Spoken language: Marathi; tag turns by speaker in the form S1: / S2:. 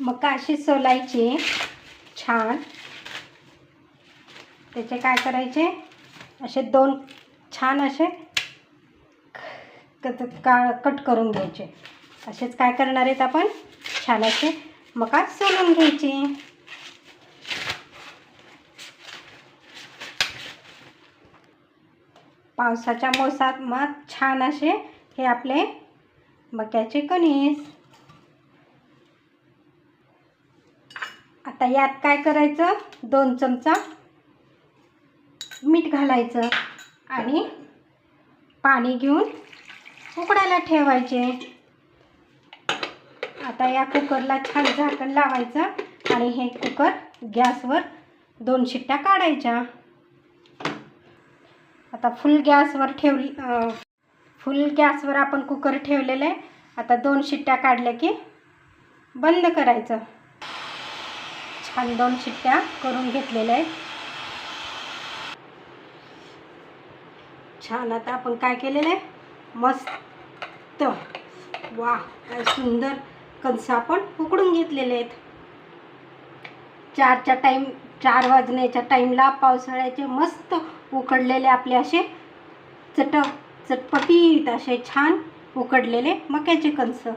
S1: मका अशी सोलायची. छान. त्याचे काय करायचे? असे दोन छान असे क- का कट करून घ्यायचे. असेच काय करणार आहेत आपण? छान असे. मका सोलून घ्यायचे? पावसाच्या मोसात मग छान असे हे आपले मक्याचे कणीस. आता यात काय करायचं? दोन चमचा मीठ घालायचं आणि पाणी घेऊन उकडायला ठेवायचे. आता या कुकरला छान झाकण लावायचं आणि हे कुकर गॅसवर दोन शिट्ट्या काढायच्या. आता फुल गॅसवर ठेवली फुल गॅसवर आपण कुकर ठेवलेलं आहे. आता दोन शिट्ट्या काढल्या की बंद करायचं. छान दोन शिट्ट्या करून घेतलेल्या आहेत. छान आता आपण काय केलेलं आहे? मस्त. वा काय सुंदर कणसं आपण उकडून घेतलेले आहेत. चारच्या टाईम चार वाजण्याच्या टाईमला पावसाळ्याचे मस्त उकडलेले आपले असे चट चटपटीत असे छान उकडलेले मक्याचे कणसं